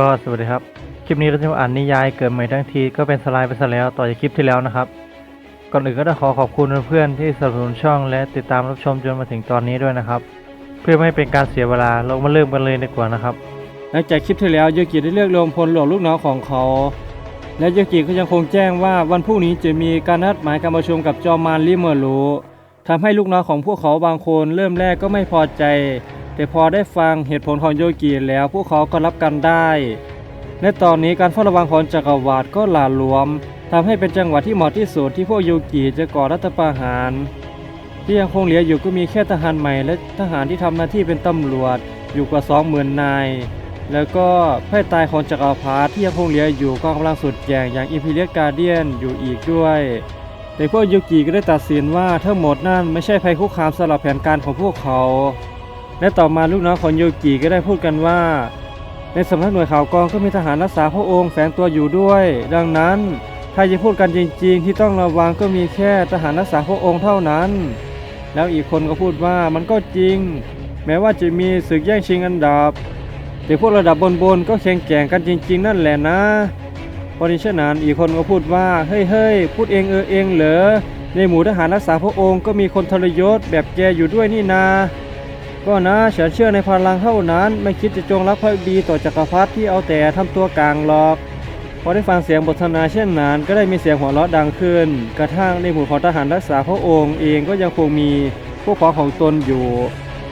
ก็สวัสดีครับ คลิปนี้เราจะมาอ่านนิยายเกิดใหม่ทั้งทีก็เป็นสไลด์ไปซะแล้วต่อจากคลิปที่แล้วนะครับ ก่อนอื่นก็ต้องขอขอบคุณเพื่อนๆที่สนับสนุนช่องและติดตามรับชมจนมาถึงตอนนี้ด้วยนะครับ เพื่อไม่ให้เป็นการเสียเวลาเรามาเริ่มกันเลยดีกว่านะครับ หลังจากคลิปที่แล้วโยกิได้เลือกรวมพลหลวงลูกน้องของเขา และโยกิก็ยังคงแจ้งว่าวันพรุ่งนี้จะมีการนัดหมายการประชุมกับจอมมารลิเมอร์ลูทำให้ลูกน้องของพวกเขาบางคนเริ่มแรกก็ไม่พอใจ แต่พอได้ฟังเหตุผลของโยกิแล้วพวกเขาก็รับกันได้และตอนนี้การเฝ้าระวังของจักรวรรดิก็หลาหลวมทำให้เป็นจังหวะที่เหมาะที่สุดที่พวกโยกิจะก่อรัฐประหาร ที่ยังคงเหลืออยู่ก็มีแค่ทหารใหม่ และทหารที่ทำหน้าที่เป็นตำรวจอยู่กว่า20,000นาย แล้วก็ไพ่ตายของจักรพรรดิที่ยังคงเหลืออยู่กองกำลังสุดแก่งอย่างอิมพีเรียการเดียนอยู่อีกด้วยแต่พวกยูกิก็ได้ตัดสินว่าทั้งหมดนั่นไม่ใช่ภัยคุกคามสำหรับแผนการของพวกเขา และต่อมาลูกน้องของโยกิก็ได้พูดกันว่า ในสำนักหน่วยข่าวกองก็มีทหารรักษาพระองค์แฝงตัวอยู่ด้วย ดังนั้นถ้าจะพูดกันจริง ๆ ที่ต้องระวังก็มีแค่ทหารรักษาพระองค์เท่านั้น แล้วอีกคนก็พูดว่ามันก็จริง แม้ว่าจะมีศึกแย่งชิงอันดับ แต่พวกระดับบนๆก็แข่งแข่งกันจริง ๆ นั่นแหละนะเพราะฉะนั้นอีกคนก็พูดว่าเฮ้ยเฮ้ยพูดเองเออเองเหรอในหมู่ทหารรักษาพระองค์ก็มีคนทรยศแบบแกอยู่ด้วยนี่นา ก็นะฉันเชื่อในพลังเท่านั้น ไม่คิดจะจงรักภักดีต่อจักรพรรดิที่เอาแต่ทำตัวกลางหรอก พอได้ฟังเสียงบทนาเช่นนั้น ก็ได้มีเสียงหัวเราะดังขึ้น กระทั่งในหมู่ของทหารรักษาพระองค์เองก็ยังคงมีพวกพ้องของตนอยู่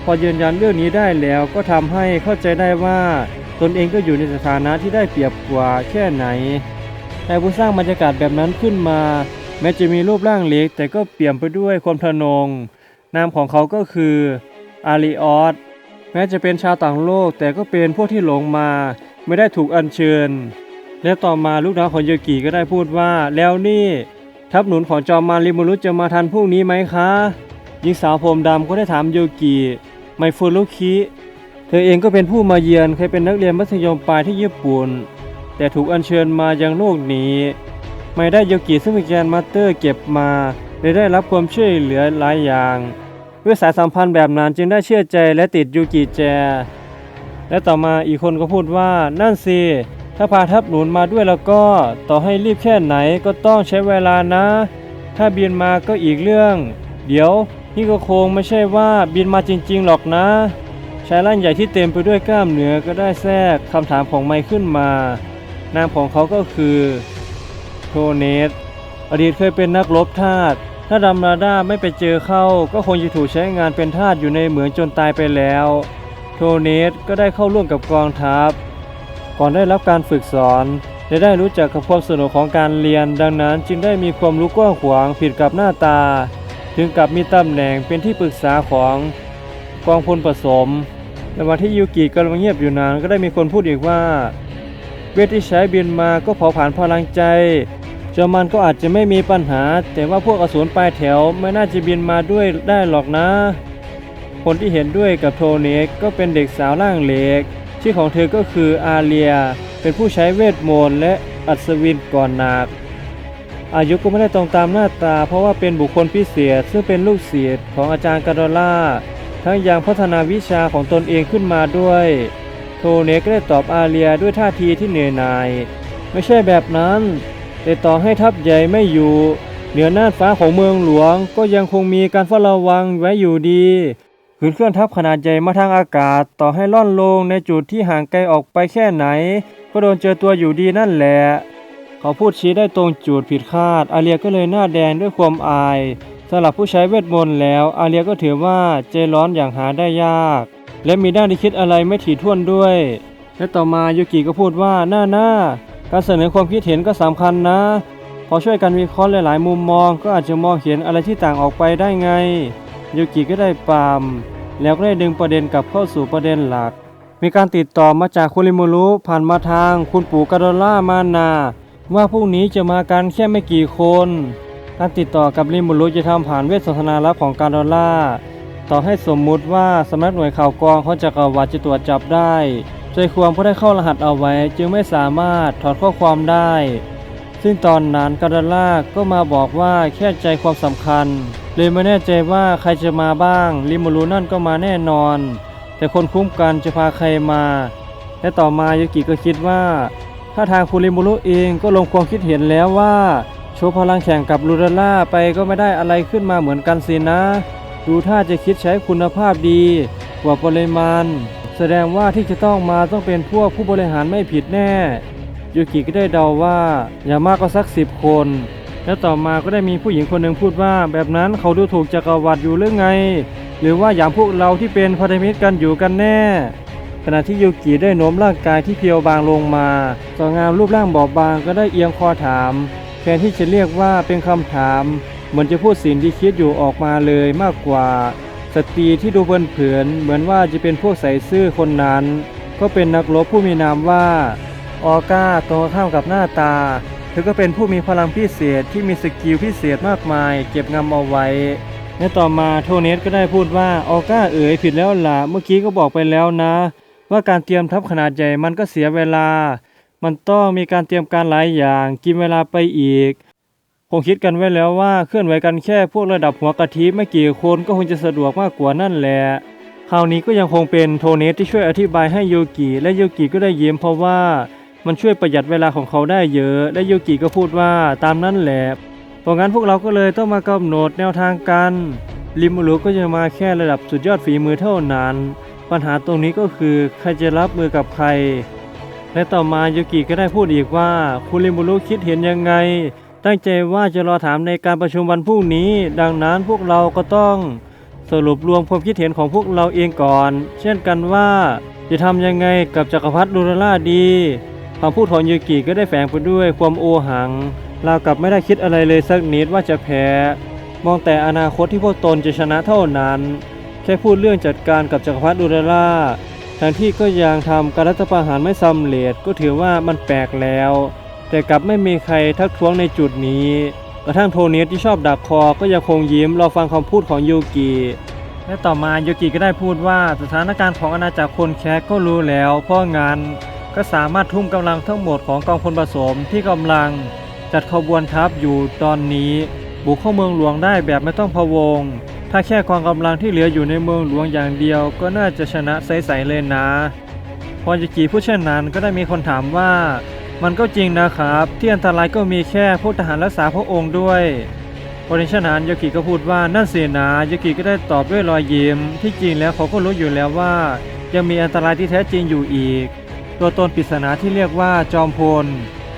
พอยืนยันเรื่องนี้ได้แล้วก็ทำให้เข้าใจได้ว่าตนเองก็อยู่ในสถานะที่ได้เปรียบกว่าแค่ไหนแต่ผู้สร้างบรรยากาศแบบนั้นขึ้นมา แม้จะมีรูปร่างเล็กแต่ก็เปี่ยมไปด้วยความทะนง นามของเขาก็คือ อาริออสแม้จะเป็นชาวต่างโลกแต่ก็เป็นพวกที่หลงมาไม่ได้ถูกอัญเชิญ และต่อมาลูกน้องของโยกิก็ได้พูดว่า แล้วนี่ ทัพหนุนของจอมมารลิมูรุจะมาทันพรุ่งนี้ไหมคะหญิงสาวผมดำก็ได้ถามโยกิไมฟูรุคิเธอเองก็เป็นผู้มาเยือนเคยเป็นนักเรียนมัธยมปลายที่ญี่ปุ่น แต่ถูกอัญเชิญมายังโลกนี้ไม่ได้โยกิซึ่งมีแกนมาสเตอร์เก็บมาเลยได้รับความช่วยเหลือหลายอย่าง ด้วยสายสัมพันธ์แบบนั้นจึงได้เชื่อใจและติดยูกิแจ และต่อมาอีกคนก็พูดว่านั่นสิถ้าพาทัพหนุนมาด้วยแล้วก็ต่อให้รีบแค่ไหนก็ต้องใช้เวลานะ ถ้าบินมาก็อีกเรื่อง เดี๋ยวนี่ก็คงไม่ใช่ว่าบินมาจริง ๆ หรอกนะชายร่างใหญ่ที่เต็มไปด้วยกล้ามเนื้อก็ได้แทรกคำถามของไมค์ขึ้นมา นามของเขาก็คือโทเนสอดีตเคยเป็นนักรบทาส ถ้าดำราด้าไม่ไปเจอเข้า ก็คงจะถูกใช้งานเป็นทาสอยู่ในเหมืองจนตายไปแล้ว โทเนสก็ได้เข้าร่วมกับกองทัพ ก่อนได้รับการฝึกสอนและได้รู้จักกับความสนุกของการเรียน ดังนั้นจึงได้มีความรู้กว้างขวางผิดกับหน้าตา ถึงกับมีตำแหน่งเป็นที่ปรึกษาของกองพลผสมในวันที่ยูกิกำลังเงียบอยู่นานก็ได้มีคนพูดอีกว่า เวทที่ใช้บินมาก็เผาผลาญพลังใจ จอมันก็อาจจะไม่มีปัญหา แต่ว่าพวกอสูรปลายแถวไม่น่าจะบินมาด้วยได้หรอกนะ คนที่เห็นด้วยกับโทเนกก็เป็นเด็กสาวร่างเล็กชื่อของเธอก็คืออาเลีย เป็นผู้ใช้เวทมนต์และอัศวินก่อนหนักอายุก็ไม่ได้ตรงตามหน้าตา เพราะว่าเป็นบุคคลพิเศษซึ่งเป็นลูกศิษย์ของอาจารย์กาโดล่าทั้งยังพัฒนาวิชาของตนเองขึ้นมาด้วย โทเนกก็ได้ตอบอาเลียด้วยท่าทีที่เหนื่อยหน่าย ไม่ใช่แบบนั้น แต่ต่อให้ทัพใหญ่ไม่อยู่ เหนือน่านฟ้าของเมืองหลวง ก็ยังคงมีการเฝ้าระวังไว้อยู่ดีขืนเคลื่อนทัพขนาดใหญ่มาทางอากาศ ต่อให้ล่อนลงในจุดที่ห่างไกลออกไปแค่ไหน ก็โดนเจอตัวอยู่ดีนั่นแหละ เขาพูดชี้ได้ตรงจุดผิดคาด อาเลียก็เลยหน้าแดงด้วยความอายสำหรับผู้ใช้เวทมนต์แล้ว อาเลียก็ถือว่าใจร้อนอย่างหาได้ยาก และมีด้านที่คิดอะไรไม่ถี่ถ้วนด้วย และต่อมายูกิก็พูดว่าหน้าหน้า การเสนอความคิดเห็นก็สำคัญนะ พอช่วยกันวิเคราะห์หลายๆ มุมมอง ก็อาจจะมองเห็นอะไรที่ต่างออกไปได้ไงยูกิก็ได้ปาม แล้วก็ได้ดึงประเด็นกลับเข้าสู่ประเด็นหลัก มีการติดต่อมาจากคุณริมูรุผ่านมาทางคุณปู่กาโดล่ามานาว่าพรุ่งนี้จะมากันแค่ไม่กี่คน การติดต่อกับริมูรุจะทำผ่านเวทสนทนาลับของกาโดล่าต่อให้สมมุติว่าสำนักหน่วยข่าวกรองเขาจะกวรรดิจะตรวจจับได้ ใจความเพราได้เข้ารหัสเอาไว้จึงไม่สามารถถอดข้อความได้ ซึ่งตอนนั้นกาดาล่าก็มาบอกว่าแค่ใจความสำคัญ เลยไม่แน่ใจว่าใครจะมาบ้างริมูรูนั่นก็มาแน่นอน แต่คนคุ้มกันจะพาใครมา และต่อมายูกิก็คิดว่าถ้าทางคุริมุรุเองก็ลงความคิดเห็นแล้วว่าโชว์พลังแข่งกับลูราล่าไปก็ไม่ได้อะไรขึ้นมาเหมือนกันสินะ ดูถ้าจะคิดใช้คุณภาพดีกว่าปริมาณ แสดงว่าที่จะต้องมาต้องเป็นพวกผู้บริหารไม่ผิดแน่ยูกิก็ได้เดาว่าอย่างมากก็สักสิบคน แล้วต่อมาก็ได้มีผู้หญิงคนหนึ่งพูดว่า แบบนั้นเขาดูถูกจักรวรรดิอยู่หรือไง หรือว่าอย่างพวกเราที่เป็นพันธมิตรกันอยู่กันแน่ขณะที่ยูกิได้โน้มร่างกายที่เพียวบางลงมาต่องามรูปร่างบอบบางก็ได้เอียงคอถามแทนที่จะเรียกว่าเป็นคำถาม เหมือนจะพูดสิ่งที่คิดอยู่ออกมาเลยมากกว่า สตรีที่ดูเผินเผินเหมือนว่าจะเป็นพวกใส่ซื่อคนนั้น ก็เป็นนักรบผู้มีนามว่าออก้าตรงข้ามกับหน้าตา เธอก็เป็นผู้มีพลังพิเศษที่มีสกิลพิเศษมากมาย เก็บงำเอาไว้ในต่อมาโทเนสก็ได้พูดว่าออก้าเอ๋ยผิดแล้วล่ะเมื่อกี้ก็บอกไปแล้วนะ ว่าการเตรียมทัพขนาดใหญ่มันก็เสียเวลา มันต้องมีการเตรียมการหลายอย่างกินเวลาไปอีก คงคิดกันไว้แล้วว่าเคลื่อนไหวกันแค่พวกระดับหัวกะทิไม่กี่คนก็คงจะสะดวกมากกว่านั่นแหละคราวนี้ก็ยังคงเป็นโทเนสที่ช่วยอธิบายให้โยกิและโยกิก็ได้ยิ้มเพราะว่ามันช่วยประหยัดเวลาของเขาได้เยอะ และโยกิก็พูดว่าตามนั้นแหละเพราะงั้นพวกเราก็เลยต้องมากำหนดแนวทางกันริมูรุก็จะมาแค่ระดับสุดยอดฝีมือเท่านั้น ปัญหาตรงนี้ก็คือใครจะรับมือกับใคร และต่อมาโยกิก็ได้พูดอีกว่าคุณริมูรุคิดเห็นยังไง ตั้งใจว่าจะรอถามในการประชุมวันพรุ่งนี้ ดังนั้นพวกเราก็ต้องสรุปรวมความคิดเห็นของพวกเราเองก่อน เช่นกันว่าจะทำยังไงกับจักรพรรดิลูราล่าดีคำพูดของยูกิก็ได้แฝงไปด้วยความโอหังเราวกับไม่ได้คิดอะไรเลยสักนิดว่าจะแพ้ มองแต่อนาคตที่พวกตนจะชนะเท่านั้น แค่พูดเรื่องจัดการกับจักรพรรดิลูราล่าทั้งที่ก็ยังทำการรัฐประหารไม่สำเร็จก็ถือว่ามันแปลกแล้ว แต่กลับไม่มีใครทักท้วงในจุดนี้ กระทั่งโทเนสที่ชอบดักคอก็ยังคงยิ้มรอฟังคำพูดของยูกิและต่อมายูกิก็ได้พูดว่าสถานการณ์ของอาณาจักรคนแคสก็รู้แล้ว เพราะงั้นก็สามารถทุ่มกำลังทั้งหมดของกองพลผสมที่กำลังจัดขบวนทัพอยู่ตอนนี้ บุกเข้าเมืองหลวงได้แบบไม่ต้องพะวง ถ้าแค่กองกำลังที่เหลืออยู่ในเมืองหลวงอย่างเดียว ก็น่าจะชนะใสๆเลยนะ พอยูกิพูดเช่นนั้นก็ได้มีคนถามว่า มันก็จริงนะครับ ที่อันตรายก็มีแค่พวกทหารรักษาพระองค์ด้วยพอในฉะนั้นยากิก็พูดว่านั่นสินะยากิก็ได้ตอบด้วยรอยยิ้ม ที่จริงแล้วเขาก็รู้อยู่แล้วว่า ยังมีอันตรายที่แท้จริงอยู่อีก ตัวตนปริศนาที่เรียกว่าจอมพล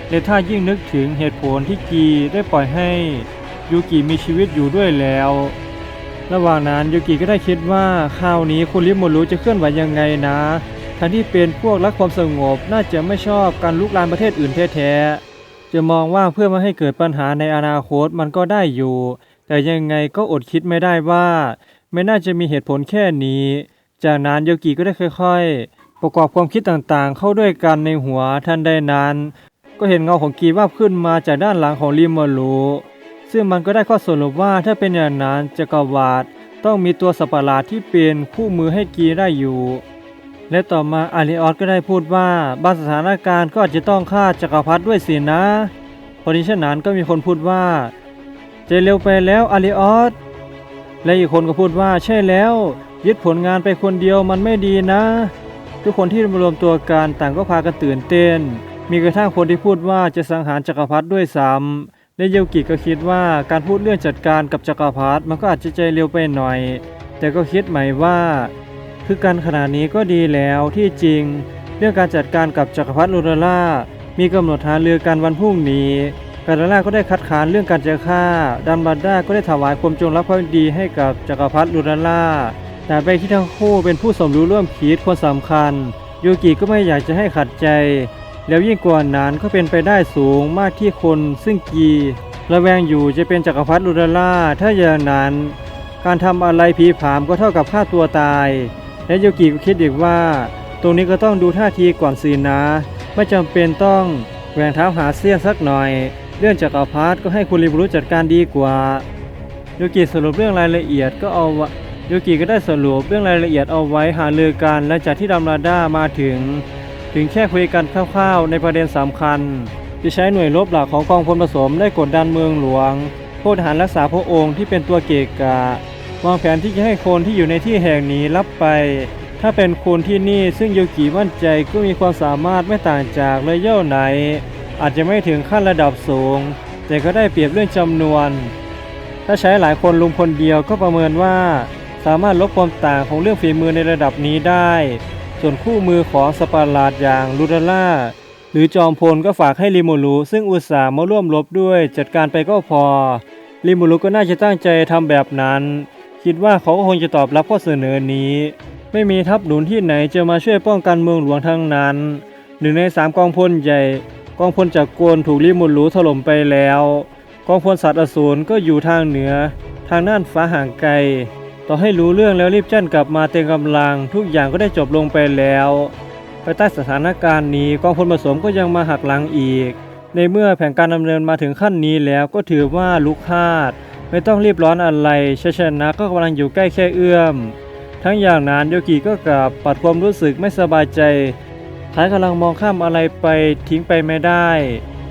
และถ้ายิ่งนึกถึงเหตุผลที่กีได้ปล่อยให้ยูกิมีชีวิตอยู่ด้วยแล้ว ระหว่างนั้นยูกิก็ได้คิดว่าคราวนี้คุณริโมรุจะเคลื่อนไหวยังไงนะ ทั้งที่เป็นพวกรักความสงบน่าจะไม่ชอบการลุกลามประเทศอื่นแท้ๆ จะมองว่าเพื่อไม่ให้เกิดปัญหาในอนาคตมันก็ได้อยู่ แต่ยังไงก็อดคิดไม่ได้ว่า ไม่น่าจะมีเหตุผลแค่นี้ จากนั้นโยกิก็ได้ค่อยๆ ประกอบความคิดต่างๆ เข้าด้วยกันในหัวทันใดนั้น ก็เห็นเงาของกีว่าบขึ้นมาจากด้านหลังของริมมอรูซึ่งมันก็ได้ข้อสรุปว่าถ้าเป็นอย่างนั้นจักรวาดต้องมีตัวสัประหลาดที่เป็นคู่มือให้กีได้อยู่ และต่อมาอาริออสก็ได้พูดว่าบางสถานการณ์ก็อาจจะต้องฆ่าจักรพรรดิด้วยสินะพอดีฉะนั้นก็มีคนพูดว่าจะเร็วไปแล้วอาริออสและอีกคนก็พูดว่าใช่แล้ว ยึดผลงานไปคนเดียวมันไม่ดีนะ ทุกคนที่มารวมตัวกันต่างก็พากันตื่นเต้น มีกระทั่งคนที่พูดว่าจะสังหารจักรพรรดิด้วยซ้ำและเยลกิก็คิดว่าการพูดเรื่องจัดการกับจักรพรรดิมันก็อาจจะใจเร็วไปหน่อย แต่ก็คิดใหม่ว่า คือการขนาดนี้ก็ดีแล้วที่จริง เรื่องการจัดการกับจักรพรรดิลูราล่ามีกำหนดหาเรือกันวันพรุ่งนี้กาลาล่าก็ได้คัดค้านเรื่องการจะฆ่าดันบัดด้าก็ได้ถวายความจงรักภักดีให้กับจักรพรรดิลูราล่าแต่ไปที่ทั้งคู่เป็นผู้สมรู้ร่วมคิดคนสำคัญโยกิก็ไม่อยากจะให้ขัดใจ แล้วยิ่งกว่านั้นก็เป็นไปได้สูงมากที่คนซึ่งกีระแวงอยู่จะเป็นจักรพรรดิลูราล่าถ้าอย่างนั้น การทำอะไรผีผามก็เท่ากับฆ่าตัวตาย และโยกิก็คิดอีกว่า ตรงนี้ก็ต้องดูท่าทีก่อนสินะ ไม่จำเป็นต้องแหวงเท้าหาเสี้ยนสักหน่อย เรื่องจักรพรรดิก็ให้คุณริบรุจัดการดีกว่าโยกิสรุปเรื่องรายละเอียดก็เอาวะโยกิก็ได้สรุปเรื่องรายละเอียดเอาไว้หารือกันและจากที่ดัมราด้ามาถึง ถึงแค่คุยกันคร่าวๆ ในประเด็นสำคัญจะใช้หน่วยรบหลักของกองพลผสมได้กดดันเมืองหลวงพวกทหารรักษาพระองค์ที่เป็นตัวเกกะ วางแผนที่จะให้คนที่อยู่ในที่แห่งนี้รับไป ถ้าเป็นคนที่นี่ซึ่งโยกิมั่นใจก็มีความสามารถไม่ต่างจากเลยเย่าไหน อาจจะไม่ถึงขั้นระดับสูง แต่ก็ได้เปรียบเรื่องจำนวน ถ้าใช้หลายคนลุมคนเดียวก็ประเมินว่า สามารถลบความต่างของเรื่องฝีมือในระดับนี้ได้ ส่วนคู่มือของสปาร์ลาดอย่างลูดาล่าหรือจอมพลก็ฝากให้ริมูรุซึ่งอุตส่าห์มาร่วมรบด้วยจัดการไปก็พอริมูรุก็น่าจะตั้งใจทำแบบนั้น คิดว่าเขาก็คงจะตอบรับข้อเสนอนี้ ไม่มีทัพหนุนที่ไหนจะมาช่วยป้องกันเมืองหลวงทั้งนั้นหนึ่งในสามกองพลใหญ่ กองพลจากกวนถูกริมูรุถล่มไปแล้ว กองพลสัตว์อสูรก็อยู่ทางเหนือ ทางน่านฟ้าห่างไกล ต่อให้รู้เรื่องแล้วรีบแจ้นกลับมาเต็มกำลัง ทุกอย่างก็ได้จบลงไปแล้วภายใต้สถานการณ์นี้กองพลผสมก็ยังมาหักหลังอีก ในเมื่อแผนการดำเนินมาถึงขั้นนี้แล้วก็ถือว่าลุกคาด ไม่ต้องรีบร้อนอะไรชัยชนะก็กำลังอยู่ใกล้แค่เอื้อม ทั้งอย่างนั้นโยกิก็กลับปัดความรู้สึกไม่สบายใจท้ายกำลังมองข้ามอะไรไปทิ้งไปไม่ได้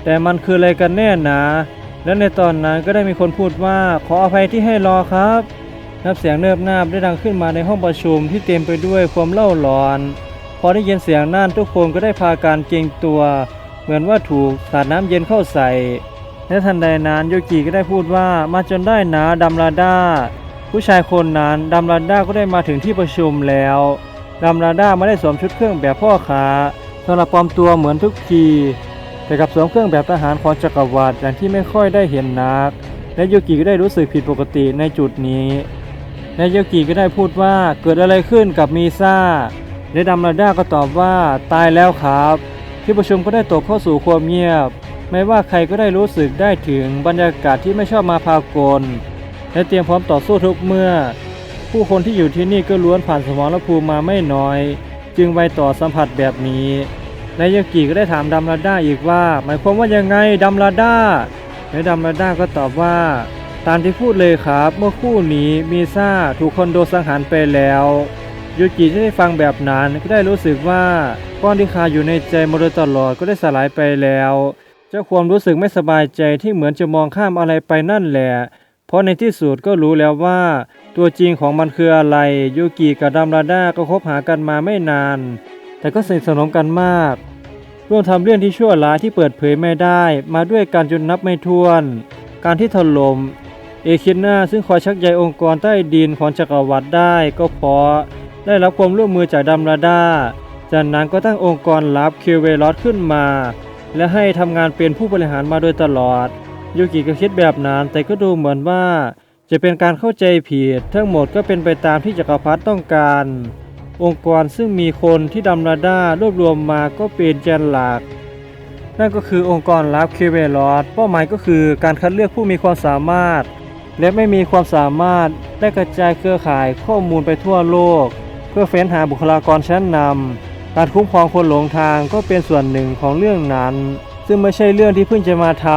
แต่มันคืออะไรกันแน่นะ และในตอนนั้นก็ได้มีคนพูดว่าขออภัยที่ให้รอครับ นับเสียงเนิบนาบได้ดังขึ้นมาในห้องประชุมที่เต็มไปด้วยความเล่าร้อน พอได้ยินเสียงนั่นทุกคนก็ได้พาการเกรงตัว เหมือนว่าถูกสาดน้ำเย็นเข้าใส่ และทันใดนั้นโยกิก็ได้พูดว่ามาจนได้นะดัมราดาผู้ชายคนนั้นดัมราดาก็ได้มาถึงที่ประชุมแล้วดัมราดาไม่ได้สวมชุดเครื่องแบบพ่อค้าสำหรับปลอมตัวเหมือนทุกที แต่กับสวมเครื่องแบบทหารของจักรวรรดิอย่างที่ไม่ค่อยได้เห็นนัก และโยกิก็ได้รู้สึกผิดปกติในจุดนี้ และโยกิก็ได้พูดว่าเกิดอะไรขึ้นกับมีซ่าและดัมราดาก็ตอบว่าตายแล้วครับ ที่ประชุมก็ได้ตกเข้าสู่ความเงียบ ไม่ว่าใครก็ได้รู้สึกได้ถึงบรรยากาศที่ไม่ชอบมาพากล และเตรียมพร้อมต่อสู้ทุกเมื่อ ผู้คนที่อยู่ที่นี่ก็ล้วนผ่านสมรภูมิมาไม่น้อย จึงไวต่อสัมผัสแบบนี้และโยกิก็ได้ถามดัมราด้าอีกว่า หมายความว่ายังไงดัมราด้าและดัมราด้าก็ตอบว่า ตามที่พูดเลยครับ เมื่อคู่นี้มีซ่าถูกคอนโดสังหารไปแล้วยูกิที่ได้ฟังแบบนั้นก็ได้รู้สึกว่าก้อนที่คาอยู่ในใจมาโดยตลอดก็ได้สลายไปแล้ว เจ้าความรู้สึกไม่สบายใจที่เหมือนจะมองข้ามอะไรไปนั่นแหละ เพราะในที่สุดก็รู้แล้วว่า ตัวจริงของมันคืออะไร ยูกิกับดัมราด้าก็คบหากันมาไม่นาน แต่ก็สนิทสนมกันมาก ร่วมทำเรื่องที่ชั่วร้ายที่เปิดเผยไม่ได้ มาด้วยกันจนนับไม่ถ้วน การที่ถล่มเอคินนาซึ่งคอยชักใยองค์กรใต้ดินของจักรวรรดิได้ก็เพราะได้รับความร่วมมือจากดัมราดาจากนั้นก็ตั้งองค์กรลับคิวเวลอสขึ้นมา และให้ทำงานเป็นผู้บริหารมาโดยตลอดยูกิก็คิดแบบนั้นแต่ก็ดูเหมือนว่า จะเป็นการเข้าใจผิด ทั้งหมดก็เป็นไปตามที่จักรพรรดิต้องการ องค์กรซึ่งมีคนที่ดัมราดารวบรวมมาก็เป็นแกนหลัก นั่นก็คือองค์กรลับเคเวลอสเป้าหมายก็คือการคัดเลือกผู้มีความสามารถ และไม่มีความสามารถได้กระจายเครือข่ายข้อมูลไปทั่วโลก เพื่อเฟ้นหาบุคลากรชั้นนำ การคุ้มครองคนหลงทางก็เป็นส่วนหนึ่งของเรื่องนั้น ซึ่งไม่ใช่เรื่องที่เพิ่งจะมาท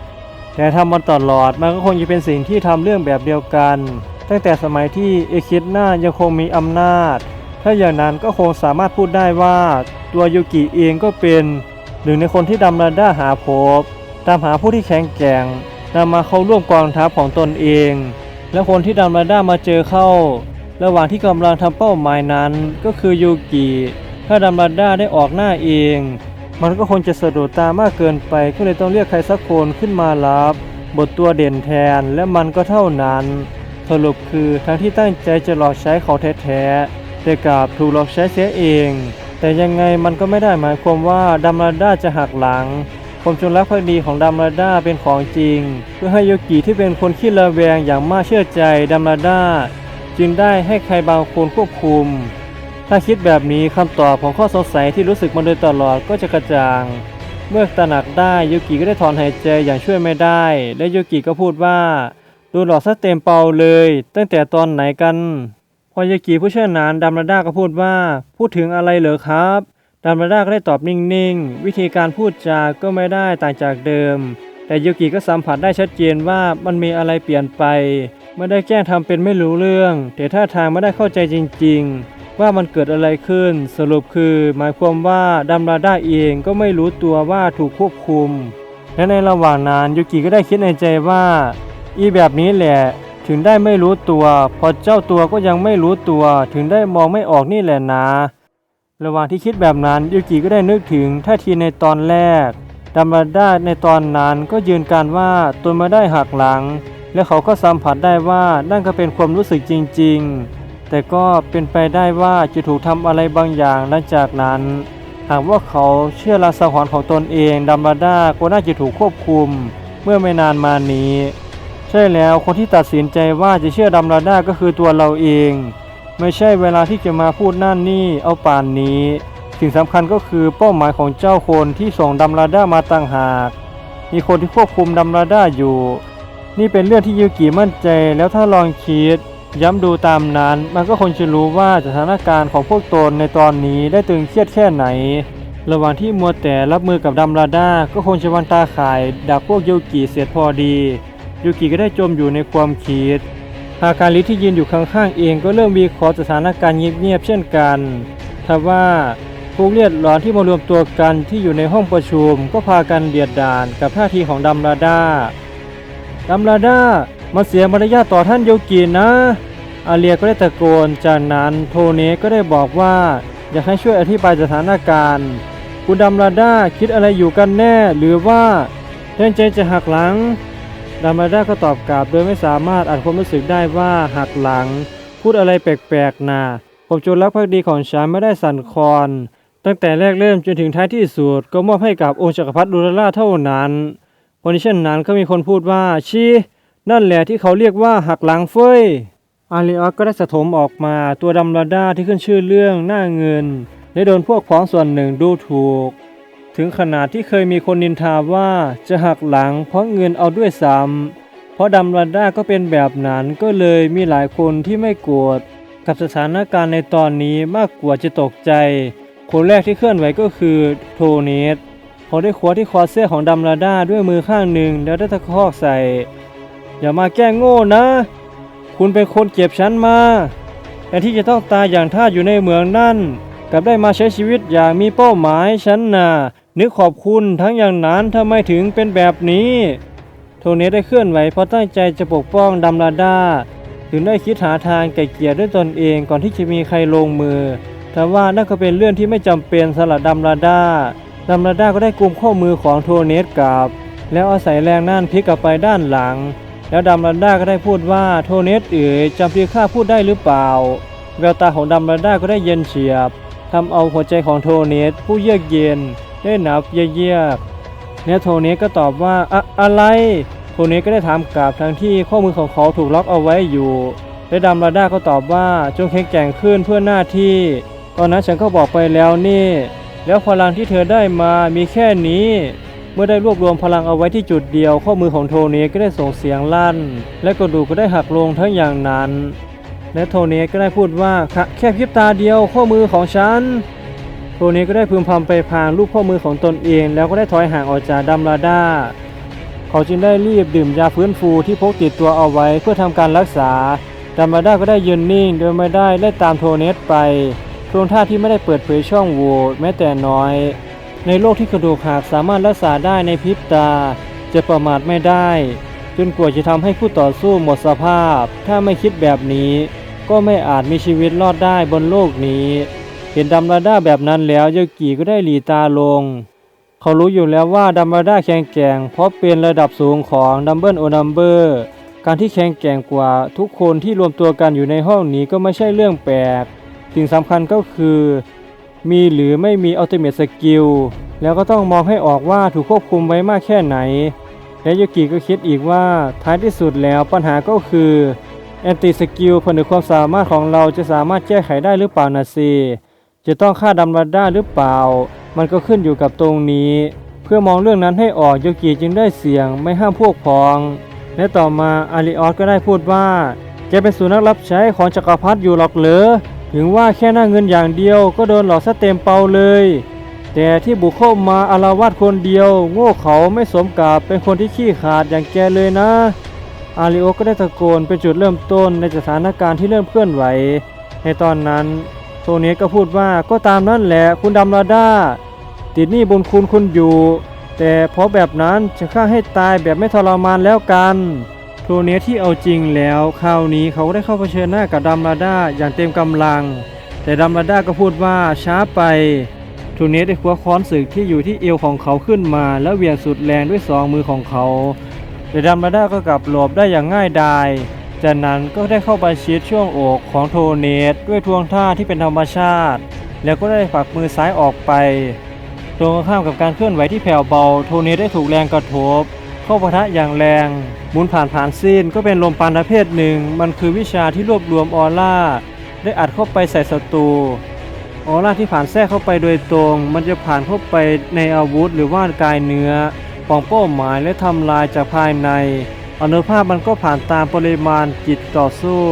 ำแต่ทำมาตลอดมันก็คงจะเป็นสิ่งที่ทำเรื่องแบบเดียวกัน ตั้งแต่สมัยที่เอคิดนายังคงมีอำนาจ ถ้าอย่างนั้นก็คงสามารถพูดได้ว่าตัวยูกิเองก็เป็นหนึ่งในคนที่ดำราด้าหาพบ ตามหาผู้ที่แข็งแกร่งนำมาเข้าร่วมกองทัพของตนเอง และคนที่ดำราด้ามาเจอเข้า ระหว่างที่กำลังทำเป้าหมายนั้นก็คือยูกิ ถ้าดำราด้าได้ออกหน้าเอง มันก็คงจะสะดุดตามากเกินไป ก็เลยต้องเรียกใครสักคนขึ้นมารับบทตัวเด่นแทนและมันก็เท่านั้น สรุปคือทั้งที่ตั้งใจจะหลอกใช้เขาแท้ๆแต่กลับถูกหลอกใช้เสียเอง แต่ยังไงมันก็ไม่ได้หมายความว่าดัมราด้าจะหักหลังความจงรักภักดีของดัมราด้าเป็นของจริง เพื่อให้โยกิที่เป็นคนขี้ระแวงอย่างมากเชื่อใจดัมราด้าจึงได้ให้ใครบางคนควบคุม ถ้าคิดแบบนี้คำตอบของข้อสงสัยที่รู้สึกมาโดยตลอดก็จะกระจ่าง เมื่อตระหนักได้โยกิก็ได้ถอนหายใจอย่างช่วยไม่ได้ และโยกิก็พูดว่าดนหลอกซะเต็มเปาเลย ตั้งแต่ตอนไหนกัน พอยากิผู้เชี่ยวชาญดัมราด้าก็พูดว่า พูดถึงอะไรเหรอครับดัมราด้าก็ได้ตอบนิ่งๆ วิธีการพูดจาก็ไม่ได้ต่างจากเดิม แต่ยูกิก็สัมผัสได้ชัดเจนว่ามันมีอะไรเปลี่ยนไป ไม่ได้แกล้งทำเป็นไม่รู้เรื่อง แต่ท่าทางไม่ได้เข้าใจจริง ๆ ว่ามันเกิดอะไรขึ้น สรุปคือหมายความว่าดัมราด้าเองก็ไม่รู้ตัวว่าถูกควบคุม และในระหว่างนั้นยูกิก็ได้คิดในใจว่า อีแบบนี้แหละถึงได้ไม่รู้ตัว พอเจ้าตัวก็ยังไม่รู้ตัว ถึงได้มองไม่ออกนี่แหละนะ ระหว่างที่คิดแบบนั้นยูกิก็ได้นึกถึงท่าทีในตอนแรกดัมบลด้าในตอนนั้นก็ยืนการว่าตนไม่ได้หักหลัง และเขาก็สัมผัสได้ว่านั่นก็เป็นความรู้สึกจริง ๆ แต่ก็เป็นไปได้ว่าจะถูกทำอะไรบางอย่างหลังจากนั้น หากว่าเขาเชื่อลาสหรณ์ของตนเองดัมบลด้าก็น่าจะถูกควบคุมเมื่อไม่นานมานี้ ใช่แล้วคนที่ตัดสินใจว่าจะเชื่อดัมบลด้าก็คือตัวเราเอง ไม่ใช่เวลาที่จะมาพูดนั่นนี่เอาป่านนี้ สิ่งสำคัญก็คือเป้าหมายของเจ้าคนที่ส่งดัมบลด้ามาต่างหาก มีคนที่ควบคุมดัมบลด้าอยู่ นี่เป็นเรื่องที่ยูกิมั่นใจแล้วถ้าลองคิด ย้ำดูตามนั้น มันก็คงจะรู้ว่าสถานการณ์ของพวกตนในตอนนี้ได้ตึงเครียดแค่ไหน ระหว่างที่มัวแต่รับมือกับดัมบลด้าก็คงจะวันตาขายดักพวกยูกิเสียพอดียูกิก็ได้จมอยู่ในความคิดฮาการิที่ยืนอยู่ข้างๆเองก็เริ่มวิเคราะห์สถานการณ์เงียบๆเช่นกันทว่าพวกเลือดร้อนที่มารวมตัวกันที่อยู่ในห้องประชุม ก็พากันเดียดดานกับท่าทีของดัมราดาดัมราดา มาเสียมารยาทต่อท่านโยกินะ อาเลียก็ได้ตะโกน จากนั้นโทเนก็ได้บอกว่า อยากให้ช่วยอธิบายสถานการณ์ คุณดัมราดาคิดอะไรอยู่กันแน่ หรือว่าเล่นใจจะหักหลังดามาด้าก็ตอบกลับโดยไม่สามารถอ่านความรู้สึกได้ว่าหักหลัง พูดอะไรแปลกๆนะผมจนรักภักดีของฉันไม่ได้สั่นคลอน ตั้งแต่แรกเริ่มจนถึงท้ายที่สุดก็มอบให้กับองค์จักรพรรดิดูลล่าเท่านั้นวันนี้เช่นนั้นก็มีคนพูดว่าชี้ นั่นแหละที่เขาเรียกว่าหักหลังเฟยอาริออสก็ได้สะถมออกมาตัวดำราด้าที่ขึ้นชื่อเรื่องหน้าเงินได้โดนพวกพ้องส่วนหนึ่งดูถูก ถึงขนาดที่เคยมีคนนินทาว่าจะหักหลังเพราะเงินเอาด้วยซ้ำเพราะดัมรด้าก็เป็นแบบนั้นก็เลยมีหลายคนที่ไม่โกรธกับสถานการณ์ในตอนนี้มากกว่าจะตกใจ คนแรกที่เคลื่อนไหวก็คือโทเนสเขาได้คว้าที่คอเสื้อของดัมราด้าด้วยมือข้างหนึ่งแล้วได้ตะคอกใส่ อย่ามาแก้งโง่นะ คุณเป็นคนเก็บฉันมาแทนที่จะต้องตายอย่างท่าอยู่ในเมืองนั่นกลับได้มาใช้ชีวิตอย่างมีเป้าหมายฉันน่ะนึกขอบคุณทั้งอย่างนั้นทำไมถึงเป็นแบบนี้ โทเนสได้เคลื่อนไหวเพราะตั้งใจจะปกป้องดัมราดาถึงได้คิดหาทางไก่เกลี่ยด้วยตนเองก่อนที่จะมีใครลงมือแต่ว่านั่นก็เป็นเรื่องที่ไม่จำเป็นสำหรับดัมราดาดัมราดาก็ได้กุมข้อมือของโทเนสกลับ แล้วอาศัยแรงนั่นพลิกกลับไปด้านหลัง แล้วดัมราดาก็ได้พูดว่าโทเนสเอ๋ยจำที่ข้าพูดได้หรือเปล่า แววตาของดัมราดาก็ได้เย็นเฉียบทำเอาหัวใจของโทเนสผู้เยือกเย็นได้หนับเยือกๆและโทเนสก็ตอบว่าอะอะไร โทเนสก็ได้ถามกลับทั้งที่ข้อมือของเขาถูกล็อกเอาไว้อยู่ และดัมราดาก็ตอบว่าจงแข็งแกร่งขึ้นเพื่อหน้าที่ ตอนนั้นฉันก็บอกไปแล้วนี่ แล้วพลังที่เธอได้มามีแค่นี้ เมื่อได้รวบรวมพลังเอาไว้ที่จุดเดียว ข้อมือของโทเนสก็ได้ส่งเสียงลั่น และกระดูกก็ได้หักลงทั้งอย่างนั้น และโทเนสก็ได้พูดว่า"คะแค่พริบตาเดียวข้อมือของฉันโทเนสก็ได้พึมพำไปพางรูปข้อมือของตนเอง แล้วก็ได้ถอยห่างออกจากดัมราดาเขาจึงได้รีบดื่มยาฟื้นฟูที่พกติดตัวเอาไว้เพื่อทำการรักษาดัมราดาก็ได้ยืนนิ่งโดยไม่ได้ไล่ตามโทเนสไปทวงท่าที่ไม่ได้เปิดเผยช่องโหว่แม้แต่น้อย ในโลกที่กระดูกหักสามารถรักษาได้ในพริบตา จะประมาทไม่ได้ จนกว่าจะทำให้คู่ต่อสู้หมดสภาพ ถ้าไม่คิดแบบนี้ ก็ไม่อาจมีชีวิตรอดได้บนโลกนี้ เห็นดัมราด้าแบบนั้นแล้วโยกิก็ได้หลีตาลง เขารู้อยู่แล้วว่าดัมราด้าแข็งแกร่งเพราะเป็นระดับสูงของดัมเบิลโอนัมเบอร์การที่แข็งแกร่งกว่าทุกคนที่รวมตัวกันอยู่ในห้องนี้ก็ไม่ใช่เรื่องแปลกสิ่งสำคัญก็คือ มีหรือไม่มีอัลติเม e สกิลแล้วก็ต้องมองให้ออกว่าถูกควบคุมไว้มากแค่ไหน และโยกิก็คิดอีกว่าท้ายที่สุดแล้วปัญหาก็คือแอนติสกิลผนึกความสามารถของเราจะสามารถแก้ไขได้หรือเปล่านะสิจะต้องฆ่าดัมราด้าหรือเปล่า มันก็ขึ้นอยู่กับตรงนี้ เพื่อมองเรื่องนั้นให้ออกโยกิจึงได้เสียงไม่ห้ามพวกพ้อง และต่อมาอาริออสก็ได้พูดว่าแกเป็นสุนัขรับใช้ของจักรพรรดิอยู่หรอกเหรอ ถึงว่าแค่หน้าเงินอย่างเดียวก็โดนหลอกซะเต็มเปาเลย แต่ที่บุกเข้ามาอารวาสคนเดียว โง่เขาไม่สมกับเป็นคนที่ขี้ขาดอย่างแกเลยนะ อาริโอก็ได้ตะโกนเป็นจุดเริ่มต้นในสถานการณ์ที่เริ่มเคลื่อนไหว ในตอนนั้นโทเนียก็พูดว่าก็ตามนั่นแหละคุณดัมราด้าติดหนี้บุญคุณคุณอยู่ แต่เพราะแบบนั้นจะฆ่าให้ตายแบบไม่ทรมานแล้วกัน โทโทเนสที่เอาจริงแล้วคราวนี้เขาก็ได้เข้าเผชิญหน้ากับดัมราด้าอย่างเต็มกำลัง แต่ดัมราด้าก็พูดว่าช้าไปทูเนสได้คว้าค้อนศึกที่อยู่ที่เอวของเขาขึ้นมา แล้วเหวี่ยงสุดแรงด้วยสองมือของเขาแต่ดัมราด้าก็กลับหลบได้อย่างง่ายดายจากนั้นก็ได้เข้าไปชิดช่วงอกของโทเนสด้วยทวงท่าที่เป็นธรรมชาติ แล้วก็ได้ฝักมือซ้ายออกไป ตรงข้ามกับการเคลื่อนไหวที่แผ่วเบา โทเนสได้ถูกแรงกระทบ เข้าปะทะอย่างแรงหมุนผ่านผ่านสิ้นก็เป็นลมปานประเภทหนึ่ง มันคือวิชาที่รวบรวมออร่า ได้อัดเข้าไปใส่ศัตรูออร่าที่ผ่านแทรกเข้าไปโดยตรง มันจะผ่านเข้าไปในอาวุธหรือว่ากายเนื้อของเป้าหมายและทำลายจากภายในอนุภาพมันก็ผ่านตามปริมาณจิตต่อสู้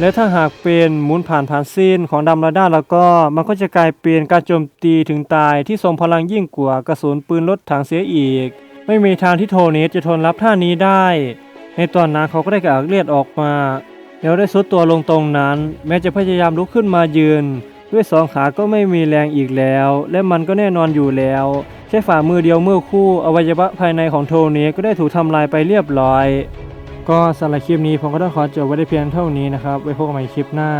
และถ้าหากเป็นหมุนผ่านผ่านสิ้นของดัมราด้าแล้วก็มันก็จะกลายเป็นการโจมตีถึงตายที่ทรงพลังยิ่งกว่ากระสุนปืนรถถังเสียอีก ไม่มีทางที่โทเนสจะทนรับท่านี้ได้ ในตอนนั้นเขาก็ได้กระอักเลือดออกมา แล้วได้ซุดตัวลงตรงนั้น แม้จะพยายามลุกขึ้นมายืน ด้วยสองขาก็ไม่มีแรงอีกแล้ว และมันก็แน่นอนอยู่แล้วแค่ฝ่ามือเดียวเมื่อคู่อวัยวะภายในของโทเนสก็ได้ถูกทำลายไปเรียบร้อย ก็สำหรับคลิปนี้ผมก็ต้องขอจบไว้ได้เพียงเท่านี้นะครับไว้พบกันใหม่คลิปหน้า